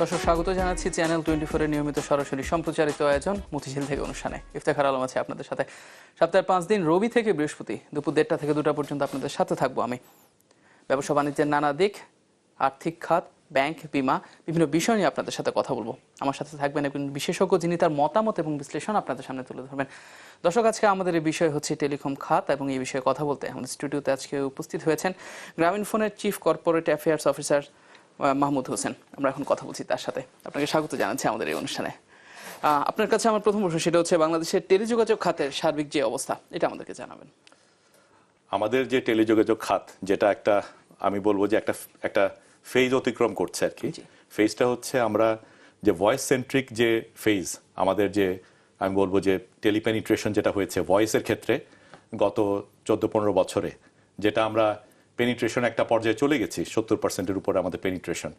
দর্শক, স্বাগত জানাচ্ছি চ্যানেল টোয়েন্টি ফোরের নিয়মিত সরাসরি সম্প্রচারিত আয়োজন মতিঝিল থেকে অনুষ্ঠানে। ইফতেখার আলম আছে আপনাদের সাথে। সপ্তাহের পাঁচ দিন, রবি থেকে বৃহস্পতি দুপুর দেড়টা থেকে দুটা পর্যন্ত আপনাদের সাথে থাকব আমি। ব্যবসা বাণিজ্যের নানা দিক, আর্থিক খাত, ব্যাংক, বিমা, বিভিন্ন বিষয় নিয়ে আপনাদের সাথে কথা বলব। আমার সাথে থাকবেন একজন বিশেষজ্ঞ যিনি তার মতামত এবং বিশ্লেষণ আপনাদের সামনে তুলে ধরবেন। দর্শক, আজকে আমাদের এই বিষয় হচ্ছে টেলিকম খাত এবং এই বিষয়ে কথা বলতে। আমাদের স্টুডিওতে আজকে উপস্থিত হয়েছেন গ্রামীণ ফোনের chief corporate affairs officer Mahmud Hossain. আমরা এখন কথা বলছি তার সাথে। আপনাকে স্বাগত জানাচ্ছি আমাদের এই অনুষ্ঠানে। আপনার কাছে আমার প্রথম প্রশ্ন সেটা হচ্ছে বাংলাদেশের টেলিযোগাযোগ খাতের সার্বিক যে অবস্থা এটা আমাদেরকে জানাবেন। আমাদের যে টেলিযোগাযোগ খাত যেটা একটা আমি বলব যে একটা একটা ফেজ অতিক্রম করছে আর কি। ফেজটা হচ্ছে আমরা যে ভয়েস সেন্ট্রিক যে ফেজ আমাদের যে আমি বলব যে টেলিপেনিট্রেশন যেটা হয়েছে ভয়েসের ক্ষেত্রে গত চোদ্দ পনেরো বছরে যেটা আমরা পেনিট্রেশন একটা পর্যায়ে চলে গেছি সত্তর পার্সেন্টের উপরে আমাদের পেনিট্রেশন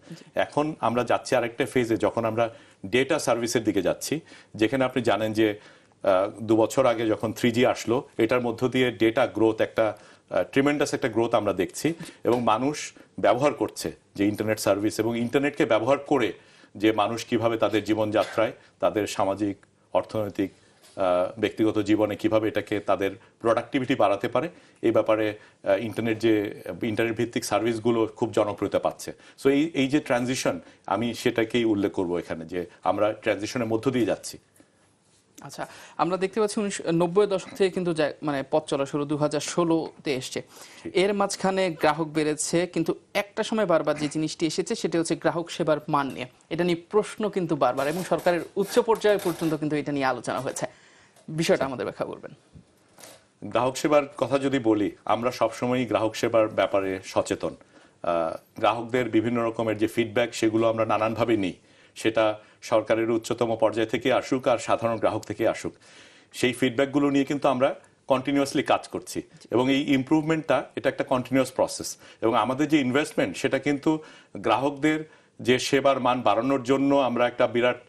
এখন আমরা যাচ্ছি আরেকটা ফেজে যখন আমরা ডেটা সার্ভিসের দিকে যাচ্ছি যেখানে আপনি জানেন যে দু বছর আগে যখন থ্রি জি আসলো এটার মধ্য দিয়ে ডেটা গ্রোথ একটা ট্রিমেন্ডাস একটা গ্রোথ আমরা দেখছি এবং মানুষ ব্যবহার করছে যে ইন্টারনেট সার্ভিস এবং ইন্টারনেটকে ব্যবহার করে যে মানুষ কীভাবে তাদের জীবনযাত্রায় তাদের সামাজিক অর্থনৈতিক ব্যক্তিগত জীবনে কীভাবে এটাকে তাদের প্রোডাক্টিভিটি বাড়াতে পারে এই ব্যাপারে ইন্টারনেট যে ইন্টারনেট ভিত্তিক সার্ভিসগুলো খুব জনপ্রিয়তা পাচ্ছে। সো এই এই যে ট্রানজিশন আমি সেটাকেই উল্লেখ করব এখানে যে আমরা ট্রানজিশনের মধ্য দিয়ে যাচ্ছি। আচ্ছা আমরা দেখতে পাচ্ছি নব্বই দশক থেকে কিন্তু মানে পথ চলা শুরু দু হাজার ষোলোতে এসছে। এর মাঝখানে গ্রাহক বেড়েছে কিন্তু একটা সময় বারবার যে জিনিসটি এসেছে সেটা হচ্ছে গ্রাহক সেবার মান নিয়ে। এটা নিয়ে প্রশ্ন কিন্তু বারবার এবং সরকারের উচ্চ পর্যায়ে পর্যন্ত কিন্তু এটা নিয়ে আলোচনা হয়েছে। বিষয়টা আমাদের ব্যাখ্যা করবেন। গ্রাহক সেবার কথা যদি বলি আমরা সবসময়ই গ্রাহক সেবার ব্যাপারে সচেতন। গ্রাহকদের বিভিন্ন রকমের যে ফিডব্যাক সেগুলো আমরা নানানভাবে নিই। সেটা সরকারের উচ্চতম পর্যায় থেকে আসুক আর সাধারণ গ্রাহক থেকে আসুক। সেই ফিডব্যাকগুলো নিয়ে কিন্তু আমরা কন্টিনিউয়াসলি কাজ করছি। এবং এই ইমপ্রুভমেন্টটা এটা একটা কন্টিনিউয়াস প্রসেস এবং আমাদের যে ইনভেস্টমেন্ট সেটা কিন্তু গ্রাহকদের যে সেবার মান বাড়ানোর জন্য আমরা একটা বিরাট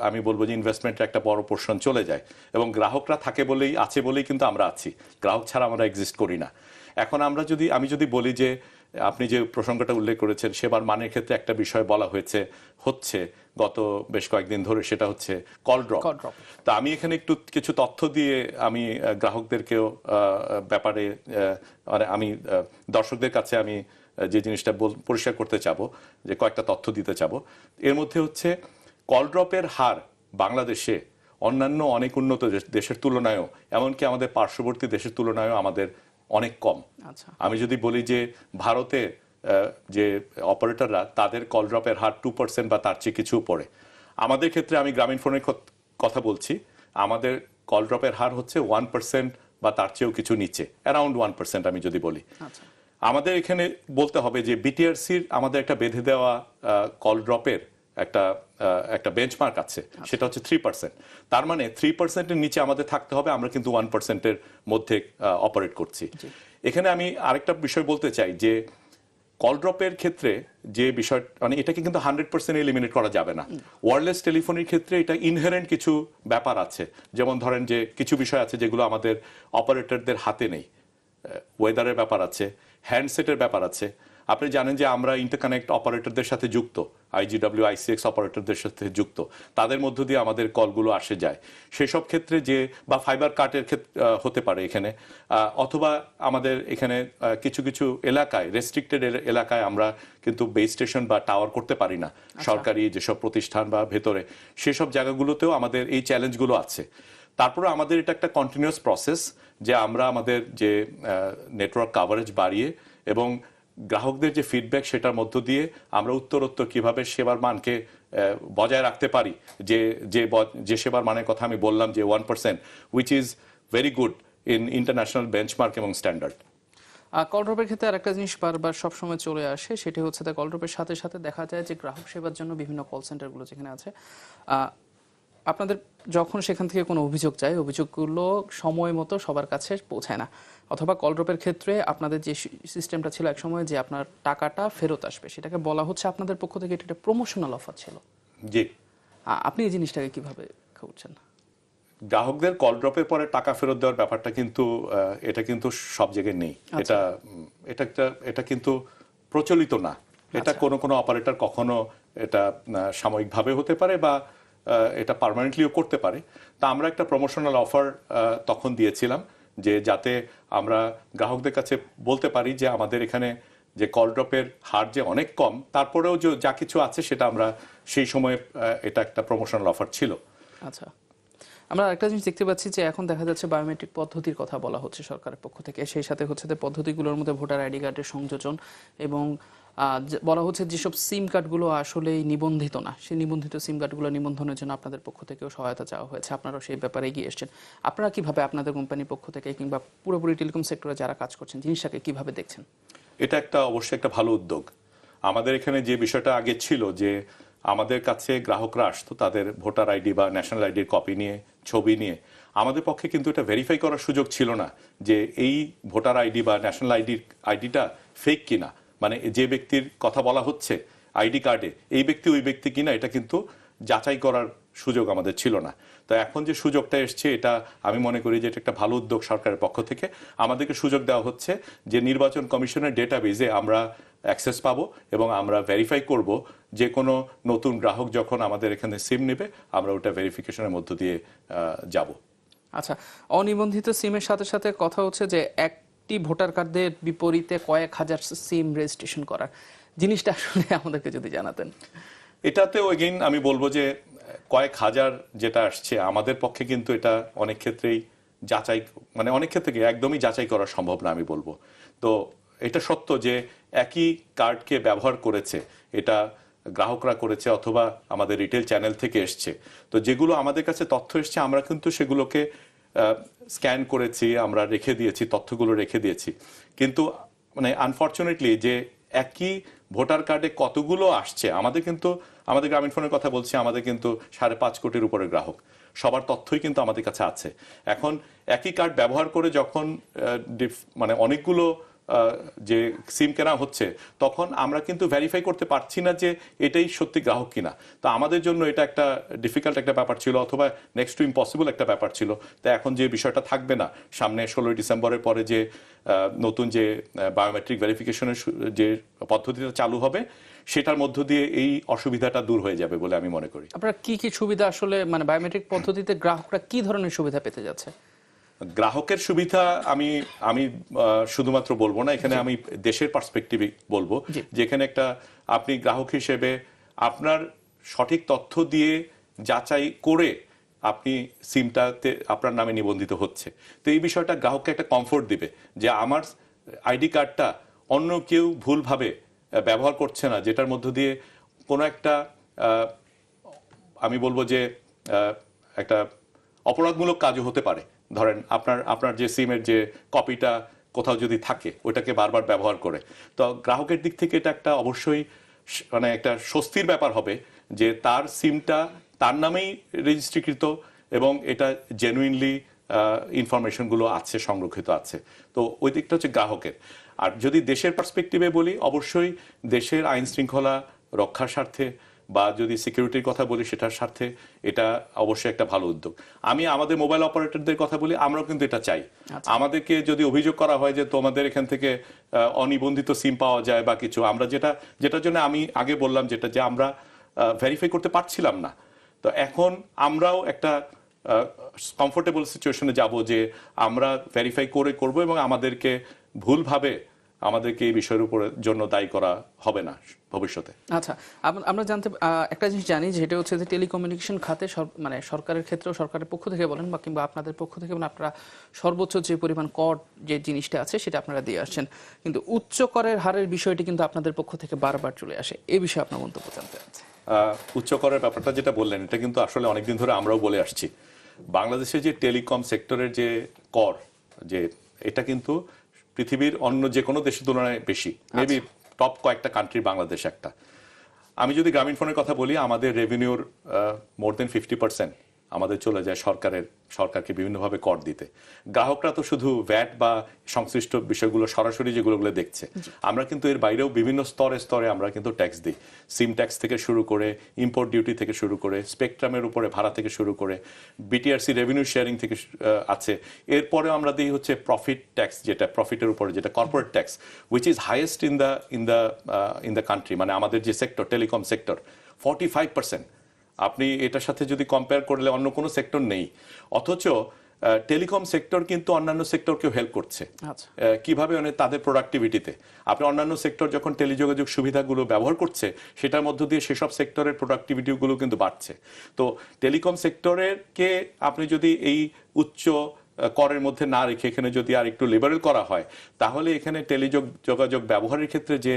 আমি বলব যে ইনভেস্টমেন্টের একটা বড় পোর্শন চলে যায়। এবং গ্রাহকরা থাকে বলেই আছে বলেই কিন্তু আমরা আছি। গ্রাহক ছাড়া আমরা এক্সিস্ট করি না। এখন আমরা যদি আমি যদি বলি যে আপনি যে প্রসঙ্গটা উল্লেখ করেছেন সেবার মানের ক্ষেত্রে একটা বিষয় বলা হয়েছে হচ্ছে গত বেশ কয়েকদিন ধরে সেটা হচ্ছে কল ড্রপ তা আমি এখানে একটু কিছু তথ্য দিয়ে আমি গ্রাহকদেরকেও ব্যাপারে মানে আমি দর্শকদের কাছে আমি যে জিনিসটা পরিষ্কার করতে চাবো যে কয়েকটা তথ্য দিতে চাবো। এর মধ্যে হচ্ছে কল ড্রপের হার বাংলাদেশে অন্যান্য অনেক উন্নত দেশের তুলনায়ও এমনকি আমাদের পার্শ্ববর্তী দেশের তুলনায়ও আমাদের অনেক কম। আচ্ছা। আমি যদি বলি যে ভারতে যে অপারেটররা তাদের কল ড্রপের হার টু পার্সেন্ট বা তার চেয়ে কিছু পড়ে। আমাদের ক্ষেত্রে আমি গ্রামীণ ফোনের কথা বলছি আমাদের কল ড্রপের হার হচ্ছে ওয়ান পার্সেন্ট বা তার চেয়েও কিছু নিচে অ্যারাউন্ড ওয়ান পার্সেন্ট আমি যদি বলি। আচ্ছা। আমাদের এখানে বলতে হবে যে বিটিআরসির আমাদের একটা বেঁধে দেওয়া কল ড্রপের একটা একটা বেঞ্চমার্ক আছে সেটা হচ্ছে থ্রি পার্সেন্ট তার মানে থ্রি পার্সেন্টের নিচে আমাদের থাকতে হবে আমরা কিন্তু ওয়ান পার্সেন্টের মধ্যে অপারেট করছি। এখানে আমি আরেকটা বিষয় বলতে চাই যে কল ড্রপের ক্ষেত্রে যে বিষয় মানে এটাকে কিন্তু হান্ড্রেড পার্সেন্ট এলিমিনেট করা যাবে না। ওয়ারলেস টেলিফোনের ক্ষেত্রে এটা ইনহেরেন্ট কিছু ব্যাপার আছে। যেমন ধরেন যে কিছু বিষয় আছে যেগুলো আমাদের অপারেটরদের হাতে নেই। ওয়েদারের ব্যাপার আছে হ্যান্ডসেটের ব্যাপার আছে। আপনি জানেন যে আমরা ইন্টারকানেক্ট অপারেটরদের সাথে যুক্ত আইজিডব্লিউ আইসিএক্স অপারেটরদের সাথে যুক্ত। তাদের মধ্য দিয়ে আমাদের কলগুলো আসে যায়। সেসব ক্ষেত্রে যে বা ফাইবার কাটের ক্ষেত্রে হতে পারে এখানে। অথবা আমাদের এখানে কিছু কিছু এলাকায় রেস্ট্রিক্টেড এলাকায় আমরা কিন্তু বেস স্টেশন বা টাওয়ার করতে পারি না। সরকারি যেসব প্রতিষ্ঠান বা ভেতরে সেসব জায়গাগুলোতেও আমাদের এই চ্যালেঞ্জগুলো আছে। তারপরে আমাদের এটা একটা কন্টিনিউয়াস প্রসেস যে আমরা আমাদের যে নেটওয়ার্ক কাভারেজ বাড়িয়ে এবং গ্রাহকদের যে ফিডব্যাক সেটার মধ্য দিয়ে আমরা উত্তরোত্তর কীভাবে সেবার মানকে বজায় রাখতে পারি, যে যে যে সেবার মানের কথা আমি বললাম যে one percent which is very good in international benchmark এবং স্ট্যান্ডার্ড কল ড্রপের ক্ষেত্রে আরেকটা জিনিস বারবার সবসময় চলে আসে, সেটি হচ্ছে কল ড্রপের সাথে সাথে দেখা যায় যে গ্রাহক সেবার জন্য বিভিন্ন কল সেন্টারগুলো যেখানে আছে। আপনাদের যখন সেখান থেকে কোনো অভিযোগ যায়, অভিযোগগুলো সময় মতো সবার কাছে পৌঁছায় না। অথবা কল ড্রপের ক্ষেত্রে আপনাদের যে সিস্টেমটা ছিল একসময় যে আপনার টাকাটা ফেরত আসবে সেটাকে বলা হচ্ছে আপনাদের পক্ষ থেকে এটা একটা প্রমোশনাল অফার ছিল। জি। আপনি এই জিনিসটাকে কীভাবে করছেন? গ্রাহকদের কল ড্রপের পরে টাকা ফেরত দেওয়ার ব্যাপারটা কিন্তু এটা কিন্তু সব জায়গায় নেই। এটা এটা একটা এটা কিন্তু প্রচলিত না। এটা কোনো কোনো অপারেটর কখনো এটা সাময়িকভাবে হতে পারে বা এটা পার্মানেন্টলিও করতে পারে। তা আমরা একটা প্রমোশনাল অফার তখন দিয়েছিলাম। যে যাতে আমরা গ্রাহকদের কাছে বলতে পারি যে আমাদের এখানে যে কল ড্রপের হার যে অনেক কম, তারপরেও যে যা কিছু আছে সেটা আমরা সেই সময়ে এটা একটা প্রমোশনাল অফার ছিল। আচ্ছা। আমরা একটা জিনিস দেখতে পাচ্ছি যে এখন দেখা যাচ্ছে বায়োমেট্রিক পদ্ধতির কথা বলা হচ্ছে সরকারের পক্ষ থেকে। সেই সাথে হচ্ছে যে পদ্ধতিগুলোর মধ্যে ভোটার আইডি কার্ডের সংযোজন এবং বলা হচ্ছে যেসব সিম কার্ডগুলো আসলে নিবন্ধিত না, সেই নিবন্ধিত সিম কার্ডগুলো নিবন্ধনের জন্য আপনাদের পক্ষ থেকেও সহায়তা চাওয়া হয়েছে। আপনারাও সেই ব্যাপারে এগিয়ে এসেছেন। আপনারা কীভাবে আপনাদের কোম্পানির পক্ষ থেকে কিংবা পুরোপুরি টেলিকম সেক্টরে যারা কাজ করছেন, জিনিসটাকে কীভাবে দেখছেন? এটা একটা অবশ্যই একটা ভালো উদ্যোগ। আমাদের এখানে যে বিষয়টা আগে ছিল যে আমাদের কাছে গ্রাহকরা আসতো, তাদের ভোটার আইডি বা ন্যাশনাল আইডির কপি নিয়ে, ছবি নিয়ে। আমাদের পক্ষে কিন্তু এটা ভেরিফাই করার সুযোগ ছিল না যে এই ভোটার আইডি বা ন্যাশনাল আইডির আইডিটা ফেক কিনা। মানে যে ব্যক্তির কথা বলা হচ্ছে, আইডি কার্ডে, এই ব্যক্তি ওই ব্যক্তি কিনা, এটা কিন্তু যাচাই করার সুযোগ আমাদের ছিল না। তো এখন যে সুযোগটা এসছে, এটা আমি মনে করি যে এটা একটা ভালো উদ্যোগ সরকারের পক্ষ থেকে। আমাদেরকে সুযোগ দেওয়া হচ্ছে যে নির্বাচন কমিশনের ডেটাবেজে আমরা অ্যাক্সেস পাবো এবং আমরা ভেরিফাই করব যে কোনো নতুন গ্রাহক যখন আমাদের এখানে সিম নেবে, আমরা ওটা ভেরিফিকেশনের মধ্য দিয়ে যাব। আচ্ছা অনিবন্ধিত সিমের সাথে সাথে কথা হচ্ছে যে একটি ভোটার কার্ডের বিপরীতে কয়েক হাজার সিম রেজিস্ট্রেশন করার জিনিসটা আসলে আমাদেরকে যদি জানাতেন। এটাতেও এগেইন আমি বলব যে, কয়েক হাজার যেটা আসছে, আমাদের পক্ষে কিন্তু এটা অনেক ক্ষেত্রেই যাচাই মানে অনেক ক্ষেত্রে একদমই যাচাই করা সম্ভব না আমি বলব। তো এটা সত্য যে, একই কার্ডকে ব্যবহার করেছে, এটা গ্রাহকরা করেছে অথবা আমাদের রিটেল চ্যানেল থেকে এসছে। তো যেগুলো আমাদের কাছে তথ্য এসছে, আমরা কিন্তু সেগুলোকে স্ক্যান করেছি, আমরা রেখে দিয়েছি, তথ্যগুলো রেখে দিয়েছি। কিন্তু মানে আনফর্চুনেটলি যে একই ভোটার কার্ডে কতগুলো আসছে, আমাদের কিন্তু, আমাদের গ্রামীণ ফোনের কথা বলছি, আমাদের কিন্তু সাড়ে পাঁচ কোটির উপরে গ্রাহক। সবার তথ্যই কিন্তু আমাদের কাছে আছে। এখন, একই কার্ড ব্যবহার করে যখন মানে অনেকগুলো যে সিম কেনা হচ্ছে, তখন আমরা কিন্তু ভেরিফাই করতে পারছি না যে এটাই সত্যি গ্রাহক কিনা। তো আমাদের জন্য এটা একটা ডিফিকাল্ট একটা ব্যাপার ছিল, অথবা নেক্সট টু ইম্পসিবল একটা ব্যাপার ছিল। তো এখন যে বিষয়টা থাকবে না, সামনে ষোলোই ডিসেম্বরের পরে যে নতুন যে বায়োমেট্রিক ভেরিফিকেশনের যে পদ্ধতিটা চালু হবে, সেটার মধ্য দিয়ে এই অসুবিধাটা দূর হয়ে যাবে বলে আমি মনে করি। আপনারা কি কি সুবিধা আসলে মানে বায়োমেট্রিক পদ্ধতিতে গ্রাহকরা কি ধরনের সুবিধা পেতে যাচ্ছে? গ্রাহকের সুবিধা আমি আমি শুধুমাত্র বলব না এখানে আমি দেশের পার্সপেক্টিভে বলব। যেখানে একটা আপনি গ্রাহক হিসেবে আপনার সঠিক তথ্য দিয়ে যাচাই করে আপনি সিমটাতে আপনার নামে নিবন্ধিত হচ্ছে। তো এই বিষয়টা গ্রাহককে একটা কমফোর্ট দিবে যে আমার আইডি কার্ডটা অন্য কেউ ভুলভাবে ব্যবহার করছে না যেটার মধ্য দিয়ে কোনো একটা আমি বলব যে একটা অপরাধমূলক কাজও হতে পারে। ধরেন আপনার আপনার যে সিমের যে কপিটা কোথাও যদি থাকে, ওইটাকে বারবার ব্যবহার করে। তো গ্রাহকের দিক থেকে এটা একটা অবশ্যই মানে একটা স্বস্তির ব্যাপার হবে যে তার সিমটা তার নামেই রেজিস্ট্রিকৃত এবং এটা জেনুইনলি ইনফরমেশনগুলো আছে, সংরক্ষিত আছে। তো ওই দিকটা হচ্ছে গ্রাহকের। আর যদি দেশের পার্সপেক্টিভে বলি, অবশ্যই দেশের আইন শৃঙ্খলা রক্ষার স্বার্থে বা যদি সিকিউরিটির কথা বলি সেটার স্বার্থে এটা অবশ্যই একটা ভালো উদ্যোগ। আমি আমাদের মোবাইল অপারেটরদের কথা বলি আমরাও কিন্তু এটা চাই। আমাদেরকে যদি অভিযোগ করা হয় যে তোমাদের এখান থেকে অনিবন্ধিত সিম পাওয়া যায় বা কিছু আমরা যেটা যেটার জন্য আমি আগে বললাম যেটা যে আমরা ভেরিফাই করতে পারছিলাম না। তো এখন আমরাও একটা কমফোর্টেবল সিচুয়েশনে যাব যে আমরা ভেরিফাই করে করব এবং আমাদেরকে ভুলভাবে আমাদেরকে এই বিষয়ের উপরে জন্য দায়ী করা হবে না ভবিষ্যতে। আচ্ছা আমরা জানতে একটা জিনিস জানি যেটা হচ্ছে যে টেলিকমিউনিকেশন খাতে মানে সরকারের ক্ষেত্রেও সরকারের পক্ষ থেকে বলেন বা কিংবা আপনাদের পক্ষ থেকে বলেন আপনারা সর্বোচ্চ যে পরিমাণ কর যে জিনিসটা আছে সেটা আপনারা দিয়ে আসছেন। কিন্তু উচ্চ করের হারের বিষয়টি কিন্তু আপনাদের পক্ষ থেকে বারবার চলে আসে। এ বিষয়ে আপনার মন্তব্য জানতে আহ, উচ্চ করের ব্যাপারটা যেটা বললেন এটা কিন্তু আসলে অনেকদিন ধরে আমরাও বলে আসছি। বাংলাদেশে যে টেলিকম সেক্টরের যে কর যে এটা কিন্তু পৃথিবীর অন্য যে কোনো দেশের তুলনায় বেশি মেবি টপ কয়েকটা কান্ট্রি বাংলাদেশ একটা। আমি যদি গ্রামীণ ফোনের কথা বলি আমাদের রেভিনিউর মোর দেন ফিফটি পার্সেন্ট আমাদের চলে যায় সরকারের সরকারকে বিভিন্নভাবে কর দিতে। গ্রাহকরা তো শুধু ভ্যাট বা সংশ্লিষ্ট বিষয়গুলো সরাসরি যেগুলোগুলো দেখছে। আমরা কিন্তু এর বাইরেও বিভিন্ন স্তরে স্তরে আমরা কিন্তু ট্যাক্স দিই। সিম ট্যাক্স থেকে শুরু করে ইম্পোর্ট ডিউটি থেকে শুরু করে স্পেকট্রামের উপরে ভাড়া থেকে শুরু করে বিটিআরসি রেভিনিউ শেয়ারিং থেকে আছে। এরপরেও আমরা দিই হচ্ছে প্রফিট ট্যাক্স যেটা প্রফিটের উপরে যেটা corporate tax which is highest in the in the in the country মানে আমাদের যে sector telecom sector forty five percent আপনি এটার সাথে যদি কম্পেয়ার করলে অন্য কোনো সেক্টর নেই। অথচ টেলিকম সেক্টর কিন্তু অন্যান্য সেক্টরকেও হেল্প করছে। আচ্ছা। কীভাবে মানে তাদের প্রোডাক্টিভিটিতে আপনি অন্যান্য সেক্টর যখন টেলিযোগাযোগ সুবিধাগুলো ব্যবহার করছে সেটার মধ্য দিয়ে সেসব সেক্টরের প্রোডাক্টিভিটিগুলো কিন্তু বাড়ছে। তো টেলিকম সেক্টরের কে আপনি যদি এই উচ্চ করের মধ্যে না রেখে এখানে যদি আর একটু লিবারেল করা হয় তাহলে এখানে টেলিযোগ যোগাযোগ ব্যবহারের ক্ষেত্রে যে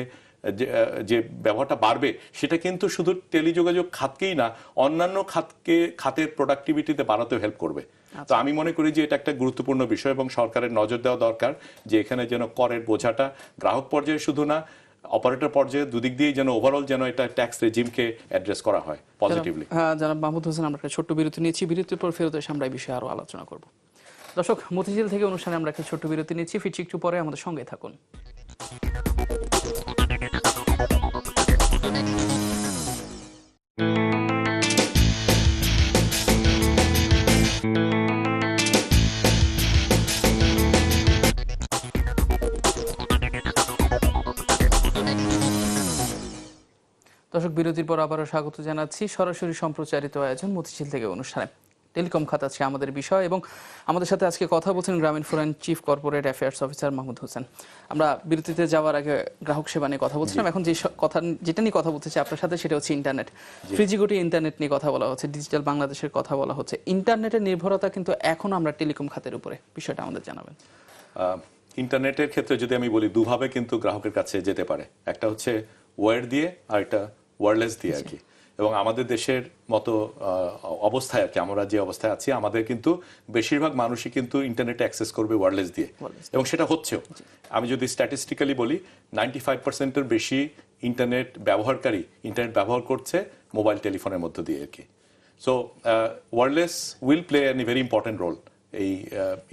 যে, ব্যবহারটা বাড়বে সেটা কিন্তু শুধু টেলিযোগাযোগ খাতকেই না অন্যান্য খাতকে খাতের প্রোডাক্টিভিটিতে বাড়াতেও হেল্প করবে। তো আমি মনে করি যে এটা একটা গুরুত্বপূর্ণ বিষয় এবং সরকারের নজর দেওয়া দরকার যে এখানে যেন করের বোঝাটা গ্রাহক পর্যায়ে শুধু না অপারেটর পর্যায়ে দুদিক দিয়েই যেন ওভারঅল যেন এটা ট্যাক্স রেজিমকে অ্যাড্রেস করা হয় পজিটিভলি জানাব মাহমুদ হোসেন আমরা একটা ছোট্ট বিরতি নিয়েছি বিরতির পর ফেরত এসে আমরা এই বিষয়ে আরও আলোচনা করব। দর্শক মতিঝিল থেকে অনুষ্ঠানে আমরা একটা ছোট্ট বিরতি নিচ্ছি। ফিরছি একটু পরে আমাদের সঙ্গে থাকুন। বিরতির পর আবারও স্বাগত জানাচ্ছি সরাসরি সম্প্রচারিত আয়োজন মতিঝিল থেকে অনুষ্ঠানে। টেলিকম খাত আছে আমাদের বিষয় এবং আমাদের সাথে আজকে কথা বলছেন Grameen forum chief corporate affairs officer Mahmud Hossain. আমরা বিরতিতে যাওয়ার আগে গ্রাহক সেবা নিয়ে কথা বলছিলাম। এখন যে কথা যেটা নিয়ে কথা বলতেছি আপনার সাথে সেটা হচ্ছে ইন্টারনেট। কোটি ইন্টারনেট নিয়ে কথা বলা হচ্ছে ডিজিটাল বাংলাদেশের কথা বলা হচ্ছে। ইন্টারনেটের নির্ভরতা কিন্তু এখন আমরা টেলিকম খাতের উপরে। বিষয়টা আমাদের জানাবেন। ইন্টারনেটের ক্ষেত্রে যদি আমি বলি দুভাবে কিন্তু গ্রাহকের কাছে যেতে পারে। একটা হচ্ছে ওয়্যার দিয়ে আর একটা ওয়্যারলেস দিয়ে আর কি এবং আমাদের দেশের মতো অবস্থায় আর কি আমরা যে অবস্থায় আছি আমাদের কিন্তু বেশিরভাগ মানুষই কিন্তু ইন্টারনেটে অ্যাক্সেস করবে ওয়্যারলেস দিয়ে। এবং সেটা হচ্ছেও। আমি যদি স্ট্যাটিস্টিক্যালি বলি নাইনটি ফাইভ পার্সেন্টের বেশি ইন্টারনেট ব্যবহারকারী ইন্টারনেট ব্যবহার করছে মোবাইল টেলিফোনের মধ্য দিয়ে আর কি so wireless will play an very important role এই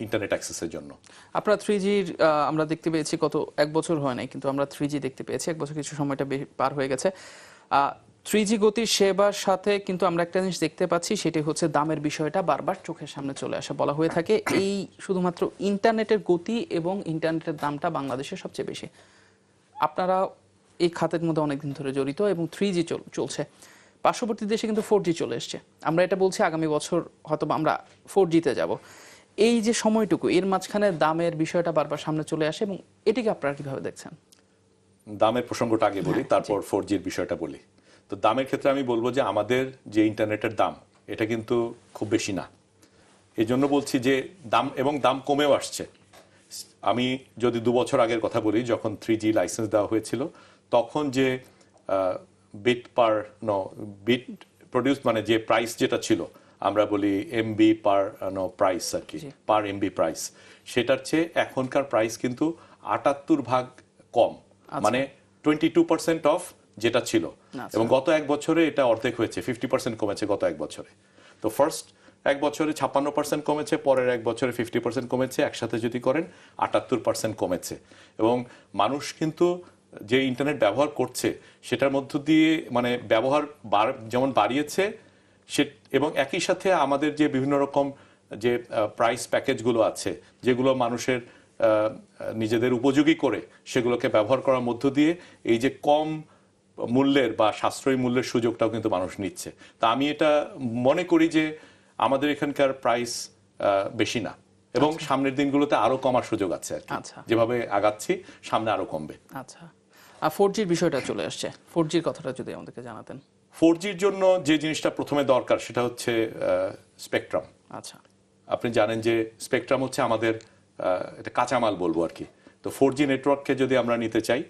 ইন্টারনেট অ্যাক্সেসের জন্য। আপনারা থ্রি জির আমরা দেখতে পেয়েছি কত এক বছর হয় নাই কিন্তু আমরা থ্রি জি দেখতে পেয়েছি। এক বছর কিছু সময়টা পার হয়ে গেছে। থ্রি জি গতির সেবার সাথে কিন্তু আমরা একটা জিনিস দেখতে পাচ্ছি, সেটি হচ্ছে দামের বিষয়টা বারবার চোখের সামনে চলে আসে বলা হয়ে থাকে। এই শুধুমাত্র ইন্টারনেটের গতি এবং ইন্টারনেটের দামটা বাংলাদেশে সবচেয়ে বেশি। আপনারা এই খাতের মধ্যে অনেকদিন ধরে জড়িত এবং থ্রি জি চলছে। পার্শ্ববর্তী দেশে কিন্তু ফোর জি চলে এসছে। আমরা এটা বলছি, আগামী বছর হয়তো আমরা ফোর জিতে যাব। এই যে সময়টুকু, এর মাঝখানে দামের বিষয়টা বারবার সামনে চলে আসে এবং এটিকে আপনারা কীভাবে দেখছেন? দামের প্রসঙ্গটা আগে বলি তারপর ফোর জির বিষয়টা বলি। তো দামের ক্ষেত্রে আমি বলব যে আমাদের যে ইন্টারনেটের দাম এটা কিন্তু খুব বেশি না। এই জন্য বলছি যে দাম এবং দাম কমেও আসছে। আমি যদি দু বছর আগের কথা বলি যখন থ্রি জি লাইসেন্স দেওয়া হয়েছিল তখন যে bit per no bit produce মানে যে প্রাইস যেটা ছিল আমরা বলি এমবি পার নো প্রাইস আর কি পার এমবি প্রাইস সেটার চেয়ে এখনকার প্রাইস কিন্তু আটাত্তর ভাগ কম। মানে টোয়েন্টি টু পার্সেন্ট অফ যেটা ছিল। আচ্ছা। এবং গত এক বছরে এটা অর্ধেক হয়েছে ফিফটি পার্সেন্ট কমেছে গত এক বছরে। তো ফার্স্ট এক বছরে ছাপ্পান্ন পার্সেন্ট কমেছে পরের এক বছরে ফিফটি পার্সেন্ট কমেছে একসাথে যদি করেন আটাত্তর পার্সেন্ট কমেছে। এবং মানুষ কিন্তু যে ইন্টারনেট ব্যবহার করছে সেটার মধ্য দিয়ে মানে ব্যবহার যেমন বাড়িয়েছে সে এবং একই সাথে আমাদের যে বিভিন্ন রকম যে প্রাইস প্যাকেজগুলো আছে যেগুলো মানুষের নিজেদের উপযোগী করে সেগুলোকে ব্যবহার করার মধ্য দিয়ে এই যে কম মূল্যের বা সাশ্রয়ী মূল্যের সুযোগটাও কিন্তু মানুষ নিচ্ছে। তা আমি এটা মনে করি যে আমাদের এখানকার প্রাইস বেশি না। এবং সামনের দিনগুলোতে আরও কমার সুযোগ আছে আর আচ্ছা। যেভাবে আগাচ্ছি সামনে আরও কমবে। আচ্ছা। আর ফোর জির বিষয়টা চলে আসছে। ফোর জির কথাটা যদি আমাদেরকে জানাতেন। ফোর জির জন্য যে জিনিসটা প্রথমে দরকার সেটা হচ্ছে স্পেকট্রাম আচ্ছা। আপনি জানেন যে স্পেকট্রাম হচ্ছে আমাদের এটা কাঁচামাল বলব আর কি। তো ফোর জি নেটওয়ার্ককে যদি আমরা নিতে চাই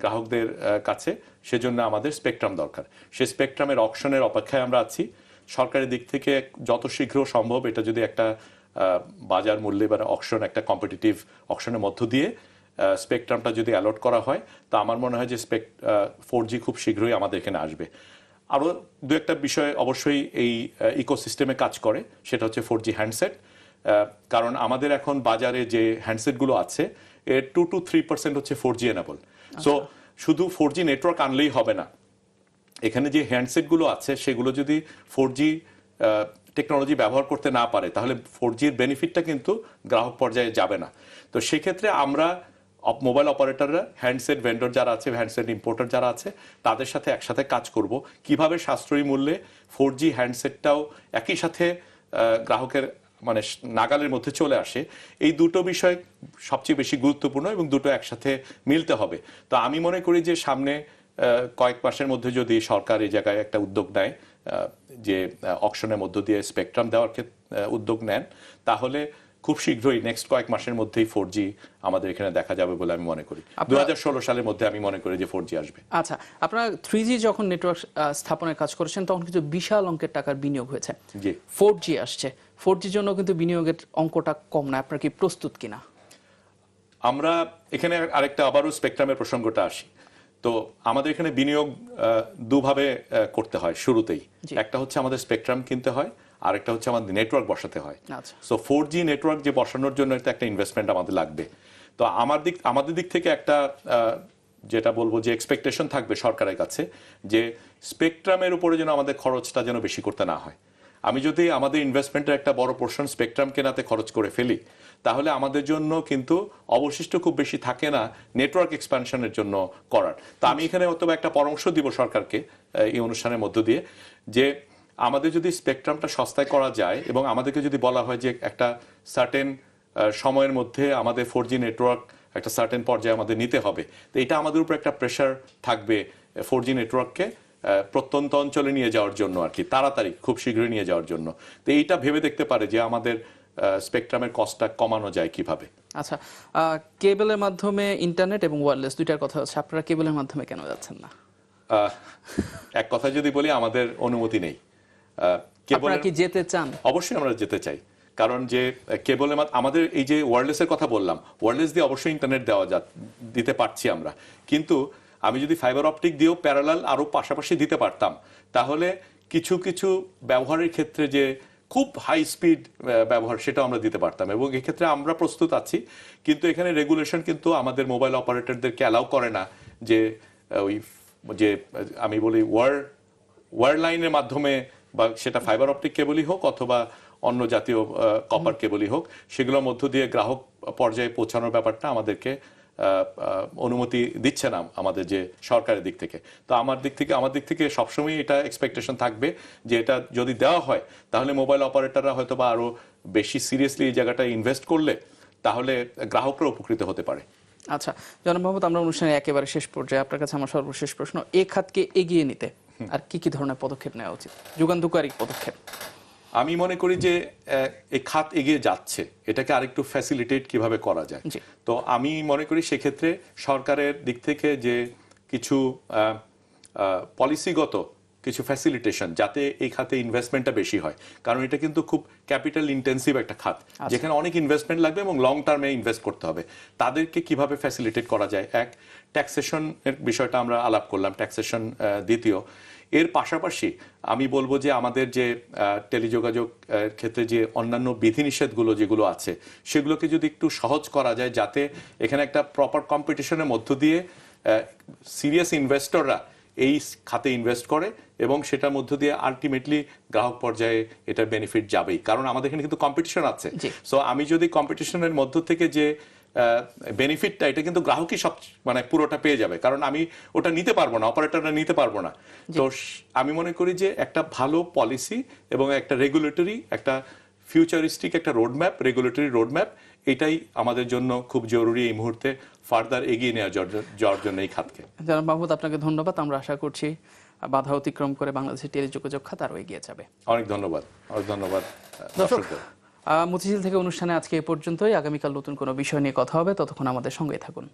গ্রাহকদের কাছে, সেজন্য আমাদের স্পেকট্রাম দরকার। সে স্পেকট্রামের অপশনের অপেক্ষায় আমরা আছি। সরকারের দিক থেকে যত শীঘ্র সম্ভব এটা যদি একটা বাজার মূল্যে বা অকশন একটা কম্পিটিটিভ অকশনের মধ্য দিয়ে স্পেকট্রামটা যদি অ্যালট করা হয়, তা আমার মনে হয় যে স্পেক ফোর জি খুব শীঘ্রই আমাদের এখানে আসবে। আরও দু একটা বিষয় অবশ্যই এই ইকোসিস্টেমে কাজ করে, সেটা হচ্ছে ফোর জি হ্যান্ডসেট কারণ আমাদের এখন বাজারে যে হ্যান্ডসেটগুলো আছে এর টু টু থ্রি পার্সেন্ট হচ্ছে ফোর জি এনাবল সো শুধু ফোর জি নেটওয়ার্ক আনলেই হবে না। এখানে যে হ্যান্ডসেটগুলো আছে সেগুলো যদি ফোর জি টেকনোলজি ব্যবহার করতে না পারে তাহলে ফোর জির বেনিফিটটা কিন্তু গ্রাহক পর্যায়ে যাবে না। তো সেক্ষেত্রে আমরা মোবাইল অপারেটররা হ্যান্ডসেট ভেন্ডর যারা আছে হ্যান্ডসেট ইম্পোর্টার যারা আছে তাদের সাথে একসাথে কাজ করব। কীভাবে সাশ্রয়ী মূল্যে ফোর জি হ্যান্ডসেটটাও একই সাথে গ্রাহকের মানে নাগালের মধ্যে চলে আসে এই দুটো বিষয় সবচেয়ে বেশি গুরুত্বপূর্ণ এবং দুটো একসাথে মিলতে হবে। তো আমি মনে করি যে সামনে কয়েক মাসের মধ্যে যদি সরকার এই জায়গায় একটা উদ্যোগ নেয় যে অকশনের মধ্য দিয়ে স্পেকট্রাম দেওয়ার ক্ষেত্রে উদ্যোগ নেন তাহলে খুব শীঘ্রই নেক্সট কয়েক মাসের মধ্যেই ফোর জি আমাদের এখানে দেখা যাবে বলে আমি মনে করি। দু হাজার ষোলো সালের মধ্যে আমি মনে করি যে ফোর জি আসবে। আচ্ছা আপনারা থ্রি জি যখন নেটওয়ার্ক স্থাপনের কাজ করেছেন তখন কিন্তু বিশাল অঙ্কের টাকার বিনিয়োগ হয়েছে। জি। ফোর জি আসছে। ফোর জির জন্য কিন্তু বিনিয়োগের অঙ্কটা কম না আপনার কি প্রস্তুত কিনা? আমরা এখানে আরেকটা আবারও স্পেকট্রামের প্রসঙ্গটা আসি। তো আমাদের এখানে বিনিয়োগ দুভাবে করতে হয় শুরুতেই। একটা হচ্ছে আমাদের স্পেকট্রাম কিনতে হয় আরেকটা হচ্ছে আমাদের নেটওয়ার্ক বসাতে হয়। আচ্ছা। সো ফোর জি নেটওয়ার্ক যে বসানোর জন্য এটা একটা ইনভেস্টমেন্ট আমাদের লাগবে। তো আমার দিক আমাদের দিক থেকে একটা যেটা বলব যে এক্সপেকটেশন থাকবে সরকারের কাছে যে স্পেকট্রামের উপরে যেন আমাদের খরচটা যেন বেশি করতে না হয়। আমি যদি আমাদের ইনভেস্টমেন্টের একটা বড় পোর্শন স্পেকট্রাম কেনাতে খরচ করে ফেলি, তাহলে আমাদের জন্য কিন্তু অবশিষ্ট খুব বেশি থাকে না নেটওয়ার্ক এক্সপ্যানশনের জন্য করার। তো আমি এখানে অথবা একটা পরামর্শ দিব সরকারকে এই অনুষ্ঠানের মধ্য দিয়ে, যে আমাদের যদি স্পেকট্রামটা সস্তায় করা যায় এবং আমাদেরকে যদি বলা হয় যে একটা সার্টেন সময়ের মধ্যে আমাদের ফোর জি নেটওয়ার্ক একটা সার্টেন পর্যায়ে আমাদের নিতে হবে, তো এটা আমাদের উপর একটা প্রেশার থাকবে ফোর জি নেটওয়ার্ককে প্রত্যন্ত অঞ্চলে নিয়ে যাওয়ার জন্য আর কি তাড়াতাড়ি খুব শীঘ্রই নিয়ে যাওয়ার জন্য। তো এইটা ভেবে দেখতে পারে যে আমাদের স্পেকট্রামের কস্টটা কমানো যায় কীভাবে। আচ্ছা কেবলের মাধ্যমে ইন্টারনেট এবং ওয়্যারলেস দুইটার কথা হচ্ছে আপনারা কেবলের মাধ্যমে কেন যাচ্ছেন না? এক কথা যদি বলি আমাদের অনুমতি নেই। আপনারা কি যেতে চান? অবশ্যই আমরা যেতে চাই। কারণ যে কেবলের মাত- আমাদের এই যে ওয়ারলেসের কথা বললাম ওয়ারলেস দিয়ে অবশ্যই ইন্টারনেট দেওয়া যা দিতে পারছি আমরা। কিন্তু আমি যদি ফাইবার অপটিক দিয়েও প্যারালাল আরও পাশাপাশি দিতে পারতাম তাহলে কিছু কিছু ব্যবহারের ক্ষেত্রে যে খুব হাই স্পিড ব্যবহার সেটা আমরা দিতে পারতাম এবং এক্ষেত্রে আমরা প্রস্তুত আছি। কিন্তু এখানে রেগুলেশন কিন্তু আমাদের মোবাইল অপারেটরদেরকে অ্যালাউ করে না যে ওই যে আমি বলি ওয়ার ওয়ার লাইনের মাধ্যমে বা সেটা ফাইবার অপটিক কেবলই হোক অথবা অন্য জাতীয় কপার কেবলই হোক সেগুলোর মধ্য দিয়ে গ্রাহক পর্যায়ে পৌঁছানোর ব্যাপারটা আমাদেরকে অনুমতি দিচ্ছে না আমাদের যে সরকারের দিক থেকে। তো আমার দিক থেকে, আমার দিক থেকে সবসময় এটা এক্সপেকটেশন থাকবে যে এটা যদি দেওয়া হয়, তাহলে মোবাইল অপারেটররা হয়তো বা আরও বেশি সিরিয়াসলি এই জায়গাটায় ইনভেস্ট করলে তাহলে গ্রাহকরা উপকৃত হতে পারে। আচ্ছা জনাব মোহাম্মদ, আমরা অনুষ্ঠানে একেবারে শেষ পর্যায়ে। আপনার কাছে আমার সর্বশেষ প্রশ্ন, এ খাতকে এগিয়ে নিতে আর কি কি ধরনের পদক্ষেপ নেওয়া উচিত? যুগান্তকারী পদক্ষেপ। আমি মনে করি যে এই খাত এগিয়ে যাচ্ছে। এটাকে আরেকটু ফ্যাসিলিটেট কীভাবে করা যায়। তো আমি মনে করি সেক্ষেত্রে সরকারের দিক থেকে যে কিছু পলিসিগত কিছু ফ্যাসিলিটেশন যাতে এই খাতে ইনভেস্টমেন্টটা বেশি হয়। কারণ এটা কিন্তু খুব ক্যাপিটাল ইন্টেন্সিভ একটা খাত। যেখানে অনেক ইনভেস্টমেন্ট লাগবে এবং লং টার্মে ইনভেস্ট করতে হবে। তাদেরকে কীভাবে ফ্যাসিলিটেট করা যায়? এক ট্যাক্সেশন এর বিষয়টা আমরা আলাপ করলাম। ট্যাক্সেশন দ্বিতীয়। এর পাশাপাশি আমি বলব যে আমাদের যে টেলিযোগাযোগ ক্ষেত্রে যে অন্যান্য বিধিনিষেধগুলো যেগুলো আছে সেগুলোকে যদি একটু সহজ করা যায় যাতে এখানে একটা প্রপার কম্পিটিশনের মধ্য দিয়ে সিরিয়াস ইনভেস্টররা এই খাতে ইনভেস্ট করে এবং সেটার মধ্য দিয়ে আলটিমেটলি গ্রাহক পর্যায়ে এটার বেনিফিট যাবেই। কারণ আমাদের এখানে কিন্তু কম্পিটিশন আছে। সো আমি যদি কম্পিটিশনের মধ্য থেকে যে বেনিফিটটা এটা কিন্তু গ্রাহকই সব মানে পুরোটা পেয়ে যাবে। কারণ আমি ওটা নিতে পারব না অপারেটররা নিতে পারব না। তো আমি মনে করি যে একটা ভালো পলিসি এবং একটা রেগুলেটরি একটা ফিউচারিস্টিক একটা রোডম্যাপ রেগুলেটরি রোডম্যাপ এটাই আমাদের জন্য খুব জরুরি এই মুহূর্তে ফার্দার এগিয়ে নেওয়া যাওয়ার- যাওয়ার জন্য এই খাতকে। জনাব মাহমুদ আপনাকে ধন্যবাদ। আমরা আশা করছি বাধা অতিক্রম করে বাংলাদেশের টেলিযোগাযোগ খাত আরও এগিয়ে যাবে। অনেক ধন্যবাদ। অনেক ধন্যবাদ দর্শক মতিঝিল থেকে অনুষ্ঠানে আজকে এ পর্যন্তই। আগামীকাল নতুন কোনো বিষয় নিয়ে কথা হবে। ততক্ষণ আমাদের সঙ্গে থাকুন।